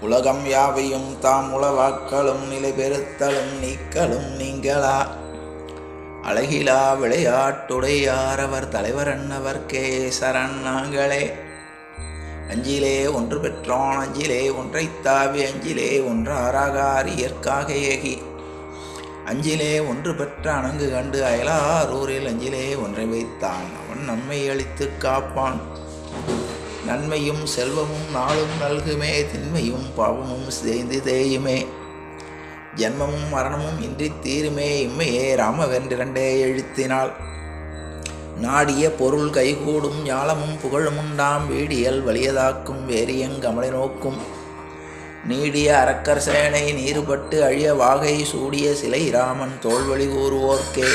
உலகம் யாவையும் தாம் உளவாக்களும் நிலை பெருத்தலும் நீக்கலும் நீங்களா? அழகிலா விளையாட்டுடையார் அவர் தலைவர் கே சரண் நாங்களே. அஞ்சிலே ஒன்று பெற்றோன் அஞ்சிலே ஒன்றை தாவி அஞ்சிலே ஒன்றாராகாரியற்காக ஏகி. அஞ்சிலே ஒன்று பெற்ற அணங்கு கண்டு அயலாரூரில் அஞ்சிலே ஒன்றை வைத்தான். அவன் நம்மை அழித்து காப்பான். நன்மையும் செல்வமும் நாளும் நல்குமே திண்மையும் பாவமும் சேர்ந்து தேயுமே. ஜென்மமும் மரணமும் இன்றி தீருமே இம்மையே ராமவென்றிரண்டே எழுத்தினால் நாடிய பொருள் கைகூடும் ஞாலமும் புகழுமுண்டாம் வீடியல் வலியதாக்கும் வேரியங்கமலை நோக்கும். நீடிய அரக்கர் சேனை நீருபட்டு அழிய வாகை சூடிய சிலை ராமன் தோல்வழி கூறுவோர்க்கே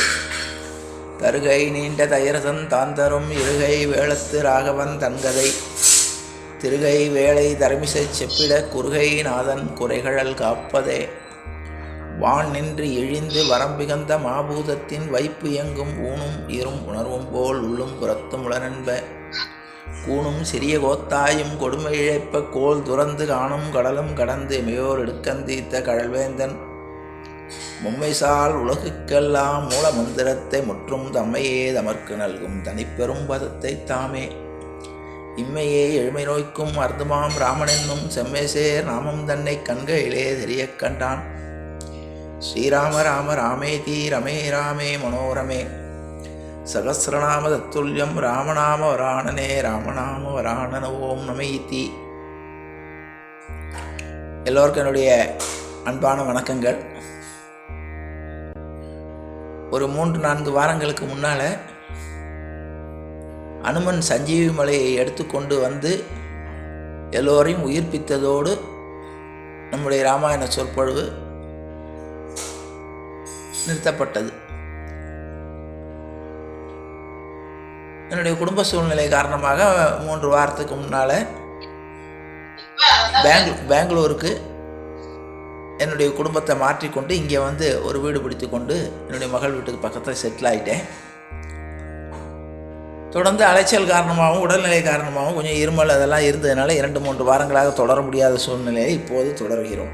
தருகை நீண்ட தயரசன் தாந்தரும் இருகை வேளத்து ராகவன் தன்கதை. திருகை வேளை தர்மிசை செப்பிட குறுகை நாதன் குறைகழல் காப்பதே. வான் நின்று இழிந்து வரம்பிகந்த மாபூதத்தின் வைப்பு எங்கும் ஊனும் இரும் உணர்வும் போல் உள்ளும் புறத்தும் உளனென்ப கூணும் சிறிய கோத்தாயும் கொடுமை இழைப்ப கோல் துறந்து காணும் கடலும் கடந்து மியோர் எடுக்கந்தீத்த கடல்வேந்தன் மும்மைசால் உலகுக்கெல்லாம் மூல மந்திரத்தை முற்றும் தம்மையே தமர்க்கு நல்கும் தனிப்பெரும் பதத்தை தாமே. இம்மையே எழுமை நோய்க்கும் அர்த்தமாம். ராமனென்னும் செம்மைசேர் நாமம் தன்னை கண்களிலே தெரியக் கண்டான். ஸ்ரீராம ராம ராமேதி ரமே ராமே மனோரமே. சகசிரநாம தத்துல்யம் ராமநாம வராணனே ராமநாம வராணன ஓம் நமைத்தி எல்லோருக்கும் என்னுடைய அன்பான வணக்கங்கள். ஒரு மூன்று நான்கு வாரங்களுக்கு முன்னால் அனுமன் சஞ்சீவி மலையை எடுத்துக்கொண்டு வந்து எல்லோரையும் உயிர்ப்பித்ததோடு நம்முடைய ராமாயண சொற்பொழிவு நிறுத்தப்பட்டது. என்னுடைய குடும்ப சூழ்நிலை காரணமாக மூன்று வாரத்துக்கு முன்னால் பெங்களூ பெங்களூருக்கு என்னுடைய குடும்பத்தை மாற்றிக்கொண்டு இங்கே வந்து ஒரு வீடு பிடித்து கொண்டு என்னுடைய மகள் வீட்டுக்கு பக்கத்தில் செட்டில் ஆகிட்டேன் தொடர்ந்து அலைச்சல் காரணமாகவும் உடல்நிலை காரணமாகவும் கொஞ்சம் இருமல் அதெல்லாம் இருந்ததுனால இரண்டு மூன்று வாரங்களாக தொடர முடியாத சூழ்நிலையை இப்போது தொடர்கிறோம்.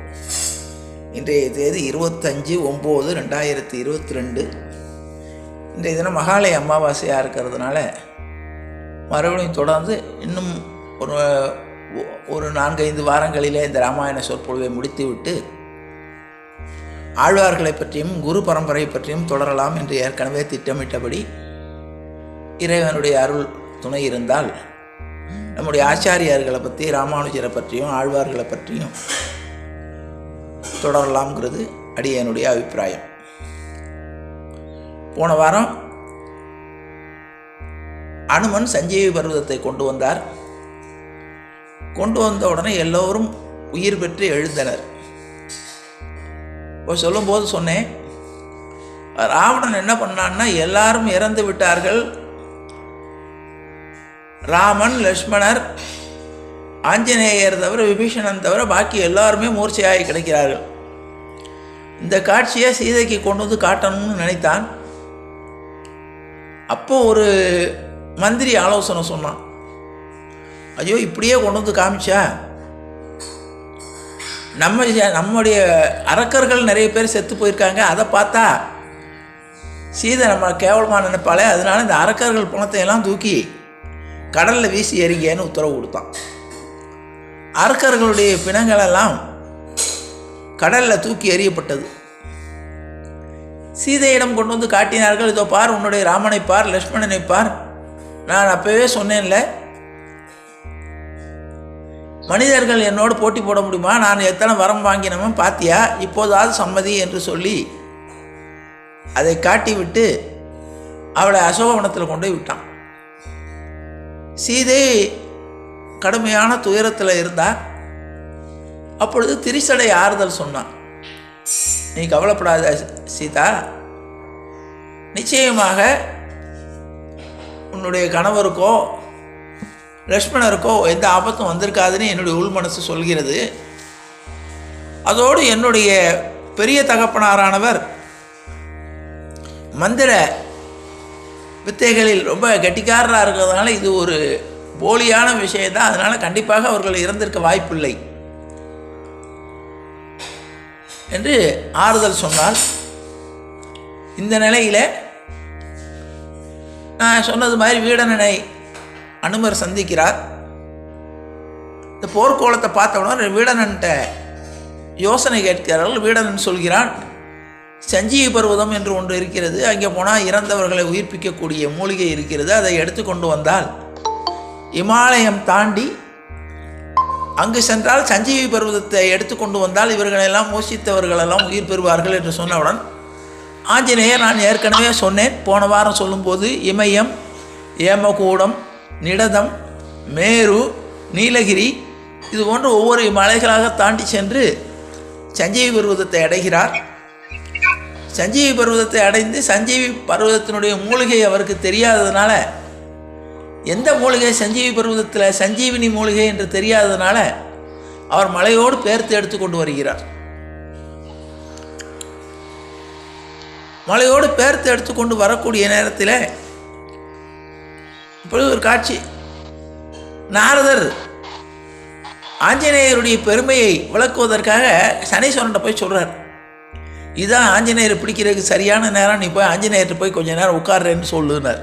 இன்றைய தேதி இருபத்தஞ்சு ஒம்பது ரெண்டாயிரத்தி இருபத்தி ரெண்டு இன்றைய தினம் மகாலய அமாவாசையாக இருக்கிறதுனால மறுபடியும் தொடர்ந்து இன்னும் ஒரு ஒரு நான்கைந்து வாரங்களிலே இந்த ராமாயண சொற்பொழிவை முடித்துவிட்டு ஆழ்வார்களை பற்றியும் குரு பரம்பரை பற்றியும் தொடரலாம் என்று ஏற்கனவே திட்டமிட்டபடி இறைவனுடைய அருள் துணை இருந்தால் நம்முடைய ஆச்சாரியார்களை பற்றி ராமானுஜரை பற்றியும் ஆழ்வார்களை பற்றியும் தொடரலாம்ங்கிறது அடியனுடைய அபிப்பிராயம். போன வாரம் அனுமன் சஞ்சீவி பர்வதத்தை கொண்டு வந்தார். கொண்டு வந்த உடனே எல்லோரும் உயிர் பெற்று எழுந்தனர். இப்போ சொல்லும்போது சொன்னேன் ராவணன் என்ன பண்ணான்னா எல்லாரும் இறந்து விட்டார்கள் ராமன் லக்ஷ்மணர் ஆஞ்சநேயர் தவிர விபீஷணன் தவிர பாக்கி எல்லாருமே மூர்ச்சையாகி கிடைக்கிறார்கள். இந்த காட்சியை சீதைக்கு கொண்டு வந்து காட்டணும்னு நினைத்தான். அப்போ ஒரு மந்திரி ஆலோசனை சொன்னான். ஐயோ இப்படியே கொண்டு வந்து காமிச்சா? நம்ம நம்முடைய அரக்கர்கள் நிறைய பேர் செத்து போயிருக்காங்க. அதை பார்த்தா சீதை நம்ம கேவலமாக நினைப்பாளே. அதனால இந்த அரக்கர்கள் பணத்தை எல்லாம் தூக்கி கடலில் வீசி எறிங்கன்னு உத்தரவு கொடுத்தான். அரக்கர்களுடைய பிணங்களெல்லாம் கடலில் தூக்கி எறியப்பட்டது. சீதையிடம் கொண்டு வந்து காட்டினார்கள் இதோ பார் உன்னுடைய ராமனை பார் லக்ஷ்மணனை பார். நான் அப்போவே சொன்னேன்ல மனிதர்கள் என்னோடு போட்டி போட முடியுமா? நான் எத்தனை வரம் வாங்கினவன் பாத்தியா? இப்போதாவது சம்மதி என்று சொல்லி அதை காட்டிவிட்டு அவளை அசோகவனத்தில் கொண்டு போய் விட்டான். சீதை கடுமையான துயரத்தில் இருந்தா அப்பொழுது திரிசடை ஆறுதல் சொன்னான். நீ கவலைப்படாத சீதா. நிச்சயமாக உன்னுடைய கணவருக்கோ லக்ஷ்மணருக்கோ எந்த ஆபத்தும் வந்திருக்காதுன்னு என்னுடைய உள் மனசு சொல்கிறது. அதோடு என்னுடைய பெரிய தகப்பனாரானவர் மந்திர வித்தைகளில் ரொம்ப கெட்டிக்காரராக இருக்கிறதுனால இது ஒரு போலியான விஷயம்தான். அதனால் கண்டிப்பாக அவர்கள் இறந்திருக்க வாய்ப்பில்லை. என்று ஆறுதல் சொன்னால் இந்த நிலையில் நான் சொன்னது மாதிரி வீடனனை அனுமர் சந்திக்கிறார். இந்த போர்க்கோளத்தை பார்த்தவுனே வீடனன்ட்ட யோசனை கேட்கிறார்கள். வீடனன் சொல்கிறான் சஞ்சீவி பர்வதம் என்று ஒன்று இருக்கிறது. அங்கே போனால் இறந்தவர்களை உயிர்ப்பிக்கக்கூடிய மூலிகை இருக்கிறது. அதை எடுத்துக்கொண்டு வந்தால் இமாலயம் தாண்டி அங்கு சென்றால் சஞ்சீவி பர்வதத்தை எடுத்துக்கொண்டு வந்தால் இவர்களெல்லாம் மோசித்தவர்களெல்லாம் உயிர் பெறுவார்கள் என்று சொன்னவுடன் ஆஞ்சநேயர் நான் ஏற்கனவே சொன்னேன். போன வாரம் சொல்லும்போது இமயம் ஏமகூடம் நிடதம் மேரு நீலகிரி இது போன்ற ஒவ்வொரு மலைகளாக தாண்டி சென்று சஞ்சீவி பர்வதத்தை அடைகிறார். சஞ்சீவி பர்வதத்தை அடைந்து சஞ்சீவி பர்வதத்தினுடைய மூலிகை அவருக்கு தெரியாததுனால எந்த மூலிகை சஞ்சீவி பர்வதத்தில் சஞ்சீவினி மூலிகை என்று தெரியாததுனால அவர் மலையோடு பேர்த்து எடுத்து கொண்டு வருகிறார். மலையோடு பேர்த்து எடுத்துக்கொண்டு வரக்கூடிய நேரத்தில் இப்பொழுது ஒரு காட்சி. நாரதர் ஆஞ்சநேயருடைய பெருமையை விளக்குவதற்காக சனீஸ்வரன்ட்ட போய் சொல்கிறார் இதான் ஆஞ்சநேயர் பிடிக்கிறதுக்கு சரியான நேரம். நீ போய் ஆஞ்சநேயர்கிட்ட போய் கொஞ்ச நேரம் உட்காடுறேன்னு சொல்லுனார்.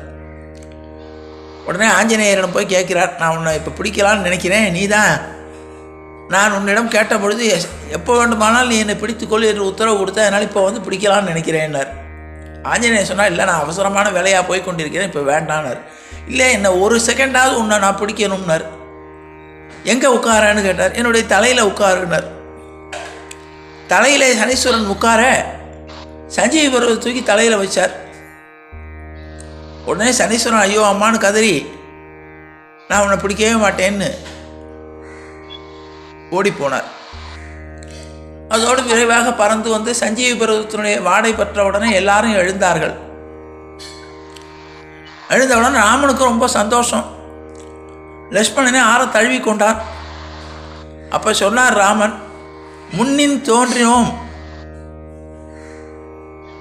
உடனே ஆஞ்சநேயரிடம் போய் கேட்கிறார் நான் உன்னை இப்போ பிடிக்கலான்னு நினைக்கிறேன் நீ தான் நான் உன்னிடம் கேட்ட பொழுது எப்போ வேண்டுமானாலும் நீ என்னை பிடித்துக்கொள் என்று உத்தரவு கொடுத்த அதனால் இப்போ வந்து பிடிக்கலான்னு நினைக்கிறேன்னார். ஆஞ்சநேயர் சொன்னால் இல்லை நான் அவசரமான வேலையாக போய் கொண்டிருக்கிறேன் இப்போ வேண்டானார் இல்லை என்ன ஒரு செகண்டாவது உன்னை நான் பிடிக்கணும்னார். எங்கே உட்காரன்னு கேட்டார் என்னுடைய தலையில் உட்காருனார் தலையில் சனீஸ்வரன் உட்கார சஞ்சீவி பருவத்தை தூக்கி தலையில் வச்சார். உடனே சனீஸ்வரன் ஐயோ அம்மான்னு கதறி நான் உன்னை பிடிக்கவே மாட்டேன்னு ஓடிப்போனார் அதோடு விரைவாக பறந்து வந்து சஞ்சீவி பருவத்தினுடைய வாடை பெற்ற உடனே எல்லாரும் எழுந்தார்கள். எழுந்தவுடனே ராமனுக்கு ரொம்ப சந்தோஷம். லக்ஷ்மணனை ஆற தழுவி கொண்டார் அப்போ சொன்னார் ராமன் முன்னின் தோன்றினோம்.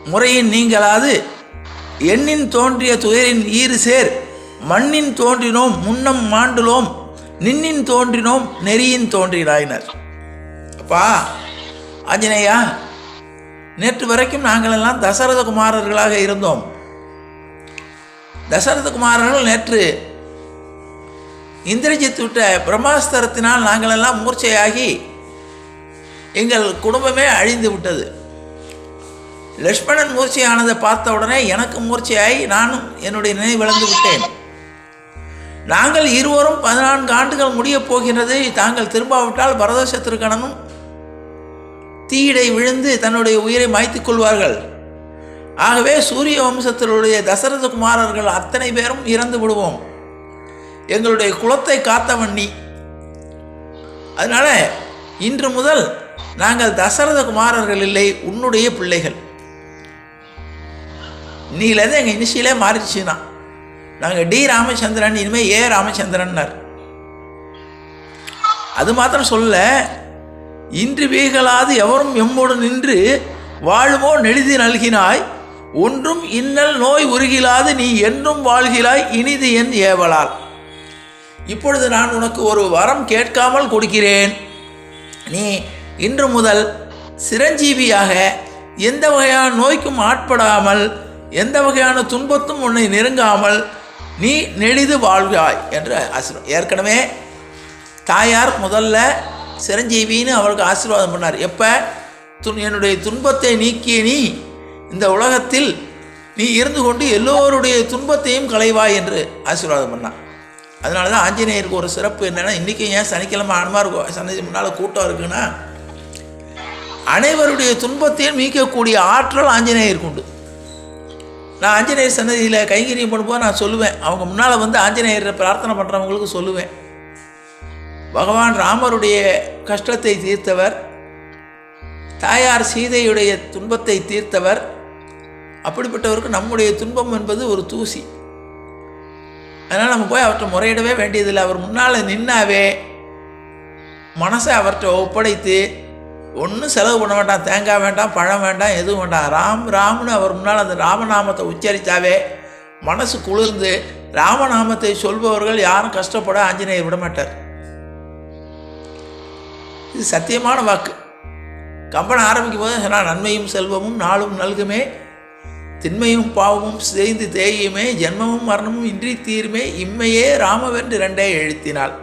முறையின் நீங்களாது எண்ணின் தோன்றிய துயரின் ஈறு சேர் மண்ணின் தோன்றினோம் முன்னம் மாண்டுலோம் நின்னின் தோன்றினோம் நெறியின் தோன்றினாயினர். அப்பா ஆஞ்சநேயா நேற்று வரைக்கும் நாங்கள் எல்லாம் தசரத குமாரர்களாக இருந்தோம். தசரத குமாரர்கள் நேற்று இந்திரஜித் விட்ட பிரம்மாஸ்திரத்தினால் நாங்கள் எல்லாம் மூர்ச்சையாகி எங்கள் குடும்பமே அழிந்து விட்டது. லக்ஷ்மணன் மூர்ச்சியானதை பார்த்த உடனே எனக்கு மூர்ச்சையாகி நானும் என்னுடைய நினைவிழந்து விட்டேன். நாங்கள் இருவரும் பதினான்கு ஆண்டுகள் முடியப் போகின்றது. தாங்கள் திரும்பாவிட்டால் பரத சத்ருகணனும் தீயிடை விழுந்து தன்னுடைய உயிரை மாய்த்துக் கொள்வார்கள். ஆகவே சூரிய வம்சத்தினுடைய தசரத குமாரர்கள் அத்தனை பேரும் இறந்து விடுவோம். எங்களுடைய குலத்தை காத்தவன் நீ. அதனால இன்று முதல் நாங்கள் தசரத குமாரர்கள் இல்லை உன்னுடைய பிள்ளைகள். நீலேருந்து எங்கள் இனிஷியலே மாறிடுச்சுன்னா. நாங்கள் டி ராமச்சந்திரன் இனிமேல் ஏ ராமச்சந்திரன்னார். அது மாத்திரம் சொல்ல இன்று வீகலாது எவரும் எம்மோடு நின்று வாழுமோ நெழுதி நல்கினாய் ஒன்றும் இன்னல் நோய் உருகிலாது நீ என்றும் வாழ்கிறாய் இனிது என் ஏவலால். இப்பொழுது நான் உனக்கு ஒரு வரம் கேட்காமல் கொடுக்கிறேன். நீ இன்று முதல் சிரஞ்சீவியாக எந்த வகையான நோய்க்கும் ஆட்படாமல் எந்த வகையான துன்பத்தும் உன்னை நெருங்காமல் நீ நெளிது வாழ்வாய் என்று ஆசீர்வாதம் ஏற்கனவே தாயார் முதல்ல சிரஞ்சீவின்னு அவருக்கு ஆசீர்வாதம் பண்ணார். எப்போ? துன் என்னுடைய துன்பத்தை நீக்கிய நீ இந்த உலகத்தில் நீ இருந்து கொண்டு எல்லோருடைய துன்பத்தையும் களைவாய் என்று ஆசீர்வாதம் பண்ணான் அதனால தான் ஆஞ்சநேயருக்கு ஒரு சிறப்பு என்னென்னா இன்றைக்கும் ஏன் சனிக்கிழமை அனுமார் சன்னதி முன்னால் கூட்டம் இருக்குன்னா அனைவருடைய துன்பத்தையும் நீக்கக்கூடிய ஆற்றல் ஆஞ்சநேயருக்கு உண்டு. நான் ஆஞ்சநேயர் சன்னதியில் கைங்கரியம் பண்ணும்போது நான் சொல்லுவேன். அவங்க முன்னால் வந்து ஆஞ்சநேயரை பிரார்த்தனை பண்ணுறவங்களுக்கு சொல்லுவேன். பகவான் ராமருடைய கஷ்டத்தை தீர்த்தவர். தாயார் சீதையுடைய துன்பத்தை தீர்த்தவர். அப்படிப்பட்டவருக்கு நம்முடைய துன்பம் என்பது ஒரு தூசி. அதனால் நம்ம போய் அவர்கிட்ட முறையிடவே வேண்டியதில்லை. அவர் முன்னால் நின்னாவே மனசை அவர்கிட்ட ஒப்படைத்து ஒன்றும் செலவு பண்ண வேண்டாம் தேங்காய் வேண்டாம் பழம் வேண்டாம் எதுவும் வேண்டாம். ராம் ராம்னு அவர் முன்னால் அந்த ராமநாமத்தை உச்சரித்தாவே மனசு குளிர்ந்து ராமநாமத்தை சொல்பவர்கள் யாரும் கஷ்டப்பட ஆஞ்சநேயர் விட மாட்டார் இது சத்தியமான வாக்கு. கம்பன் ஆரம்பிக்கும் போது சொன்னால் நன்மையும் செல்வமும் நாளும் நல்குமே திண்மையும் பாவமும் சிதைந்து தேயுமே ஜென்மமும் மரணமும் இன்றி தீருமே இம்மையே ராமவென்று ரெண்டே எழுத்தினாள்.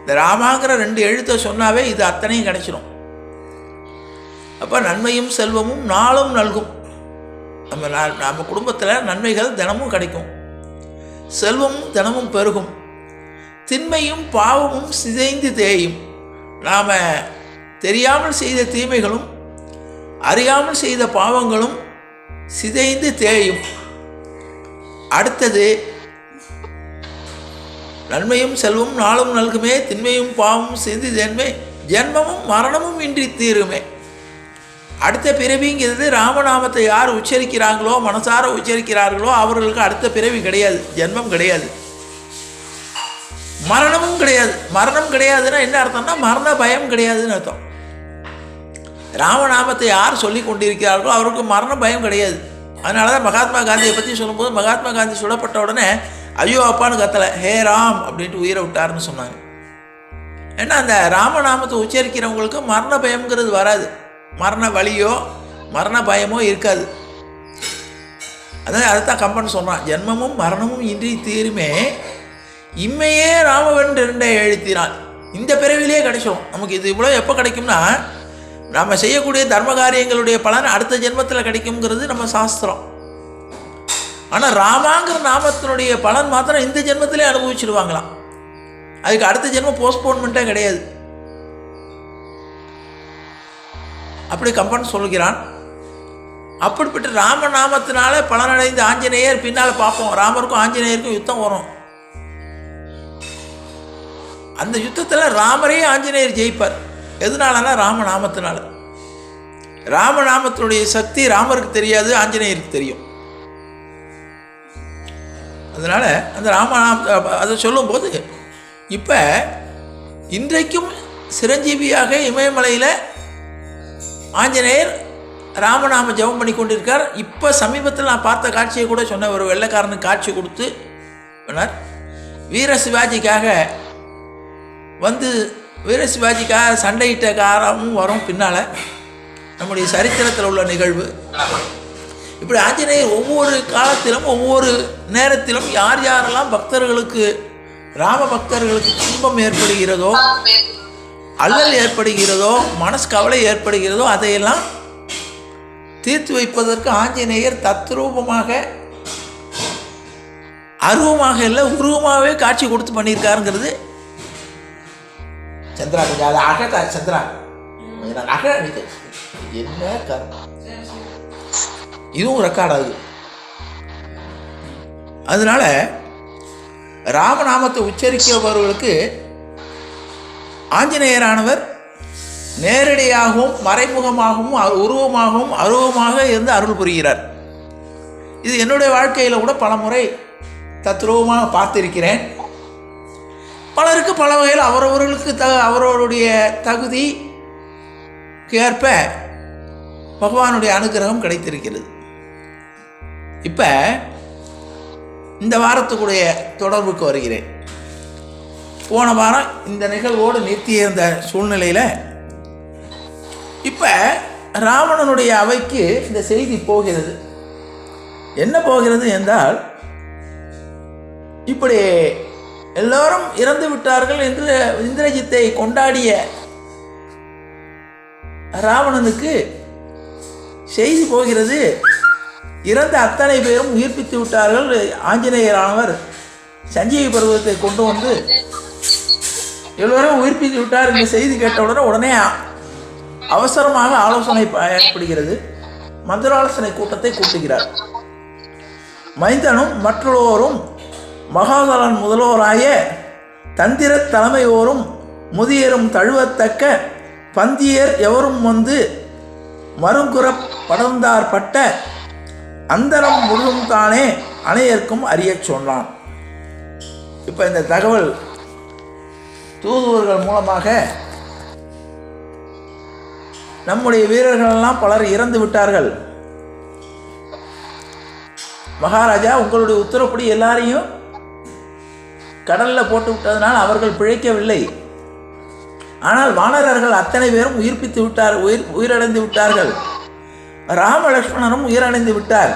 இந்த ராமாங்கிற ரெண்டு எழுத்தை சொன்னாவே இது அத்தனையும் கிடைச்சிடும் அப்போ நன்மையும் செல்வமும் நாளும் நல்கும். நம்ம நம்ம குடும்பத்தில் நன்மைகள் தினமும் கிடைக்கும். செல்வமும் தினமும் பெருகும். திண்மையும் பாவமும் சிதைந்து தேயும். நாம் தெரியாமல் செய்த தீமைகளும் அறியாமல் செய்த பாவங்களும் சிதைந்து தேயும். அடுத்தது நன்மையும் செல்வம் நாளும் நல்குமே திண்மையும் பாவமும் சிந்தி தேன்மே ஜென்மமும் மரணமும் இன்றி தீருமே. அடுத்த பிறவிங்கிறது ராமநாமத்தை யார் உச்சரிக்கிறாங்களோ மனசார உச்சரிக்கிறார்களோ அவர்களுக்கு அடுத்த பிறவி கிடையாது ஜென்மம் கிடையாது. மரணமும் கிடையாது. மரணம் கிடையாதுன்னா என்ன அர்த்தம்னா மரண பயம் கிடையாதுன்னு அர்த்தம். ராமநாமத்தை யார் சொல்லி கொண்டிருக்கிறார்களோ அவருக்கு மரண பயம் கிடையாது. அதனால தான் மகாத்மா காந்தியை பற்றி சொல்லும்போது மகாத்மா காந்தி சுடப்பட்ட உடனே ஐயோ அப்பான்னு கத்தலை ஹே ராம் அப்படின்ட்டு உயிரை விட்டாருன்னு சொன்னாங்க. ஏன்னா அந்த ராமநாமத்தை உச்சரிக்கிறவங்களுக்கு மரண பயம்ங்கிறது வராது. மரண வலியோ மரண பயமோ இருக்காது. அதான் அதைத்தான் கம்பன் சொல்கிறான் ஜென்மமும் மரணமும் இன்றி தீருமே. இம்மையே ராமவன் ரெண்டை எழுத்தினான். இந்த பிறவிலே கிடைச்சோம். நமக்கு இது இவ்வளோ எப்போ கிடைக்கும்னா நம்ம செய்யக்கூடிய தர்ம காரியங்களுடைய பலன் அடுத்த ஜென்மத்தில் கிடைக்குங்கிறது நம்ம சாஸ்திரம். ஆனால் ராமாங்கிற நாமத்தினுடைய பலன் மாத்திரம் இந்த ஜென்மத்திலே அனுபவிச்சிடுவாங்களாம் அதுக்கு அடுத்த ஜென்மம் போஸ்ட்போன்மெண்ட்டே கிடையாது. அப்படி கம்பன் சொல்கிறான். அப்படிப்பட்ட ராமநாமத்தினால பலனடைந்த ஆஞ்சநேயர் பின்னால் பார்ப்போம். ராமருக்கும் ஆஞ்சநேயருக்கும் யுத்தம் வரும். அந்த யுத்தத்தில் ராமரே ஆஞ்சநேயர் ஜெயிப்பார். எதனாலனா ராமநாமத்தினால ராமநாமத்தினுடைய சக்தி ராமருக்கு தெரியாது ஆஞ்சநேயருக்கு தெரியும். அதனால் அந்த ராமநாம அதை சொல்லும்போது இப்போ இன்றைக்கும் சிரஞ்சீவியாக இமயமலையில் ஆஞ்சநேயர் ராமநாம ஜெபம் பண்ணி கொண்டிருக்கார். இப்போ சமீபத்தில் நான் பார்த்த காட்சியை கூட சொன்ன ஒரு வெள்ளைக்காரனுக்கு காட்சி கொடுத்து பண்ணார் வீர சிவாஜிக்காக வந்து வீர சிவாஜிக்காக சண்டையிட்ட காரமும் வரும் பின்னால் நம்முடைய சரித்திரத்தில் உள்ள நிகழ்வு. இப்படி ஆஞ்சநேயர் ஒவ்வொரு காலத்திலும் ஒவ்வொரு நேரத்திலும் யார் யாரெல்லாம் பக்தர்களுக்கு ராம பக்தர்களுக்கு துன்பம் ஏற்படுகிறதோ அல்லல் ஏற்படுகிறதோ மனசு கவலை ஏற்படுகிறதோ அதையெல்லாம் தீர்த்து வைப்பதற்கு ஆஞ்சநேயர் தத்ரூபமாக அருவமாக இல்லை உருவமாகவே காட்சி கொடுத்து பண்ணியிருக்காருங்கிறது சந்திரா. கொஞ்சம் அது அகதா சந்திரா. கொஞ்சம் அக என்ன கர்மம் இதுவும் ரெக்கார்ட் ஆகுது அதனால ராமநாமத்தை உச்சரிக்கிறவர்களுக்கு ஆஞ்சநேயரானவர் நேரடியாகவும் மறைமுகமாகவும் அ- உருவமாகவும் அருவமாக இருந்து அருள் புரிகிறார். இது என்னுடைய வாழ்க்கையில் கூட பல முறை தத்ரூபமாக பார்த்திருக்கிறேன். பலருக்கு பல வகையில் அவரவர்களுக்கு த அவரவருடைய தகுதி ஏற்ப பகவானுடைய அனுகிரகம் கிடைத்திருக்கிறது. இப்போ இந்த வாரத்துக்குடைய தொடர்புக்கு வருகிறேன். போன வாரம் இந்த நிகழ்வோடு நிறுத்தியிருந்த சூழ்நிலையில் இப்போ ராவணனுடைய அவைக்கு இந்த செய்தி போகிறது. என்ன போகிறது என்றால் இப்படி எல்லோரும் இறந்து விட்டார்கள் என்று இந்திரஜித்தை கொண்டாடிய ராவணனுக்கு செய்தி போகிறது. இறந்த அத்தனை பேரும் உயிர்ப்பித்து விட்டார்கள். ஆஞ்சநேயரானவர் சஞ்சீவி பருவத்தை கொண்டு வந்து எல்லோரும் உயிர்ப்பித்து விட்டார் இந்த செய்தி கேட்டவுடனே உடனே அவசரமாக ஆலோசனை ஏற்படுகிறது. மந்திராலோசனை கூட்டத்தை கூட்டுகிறார். மைந்தனும் மற்றொருவரும் மகாதலன் முதல்வராய தந்திர தலைமையோரும் முதியரும் தழுவத்தக்க பந்தியர் எவரும் வந்து மறுங்குற படர்ந்தார்பட்ட அந்தரம் முழுதும் தானே அனையர்க்கும் அறியச் சொன்னான். இப்போ இந்த தகவல் தூதுவர்கள் மூலமாக நம்முடைய வீரர்களெல்லாம் பலர் இறந்து விட்டார்கள். மகாராஜா உங்களுடைய உத்தரப்படி எல்லாரையும் கடலில் போட்டு விட்டதனால் அவர்கள் பிழைக்கவில்லை. ஆனால் வானரர்கள் அத்தனை பேரும் உயிர்ப்பித்து விட்டார் உயிர் உயிரிழந்து விட்டார்கள். ராம லக்ஷ்மணனும் உயிரிழந்து விட்டார்.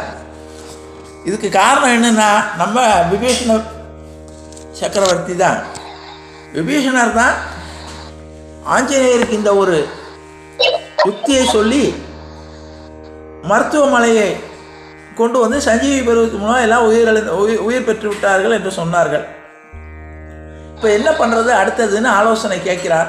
இதுக்கு காரணம் என்னன்னா நம்ம விபீஷண சக்கரவர்த்தி தான். விபீஷணர் தான் ஆஞ்சநேயருக்கு இந்த ஒரு யுக்தியை சொல்லி மருத்துவமனையை கொண்டு வந்து சஞ்சீவி பருவத்து மூலம் எல்லாம் உயிரிழந்து உயிர் உயிர் பெற்று விட்டார்கள் என்று சொன்னார்கள். இப்போ என்ன பண்ணுறது அடுத்ததுன்னு ஆலோசனை கேட்கிறார்.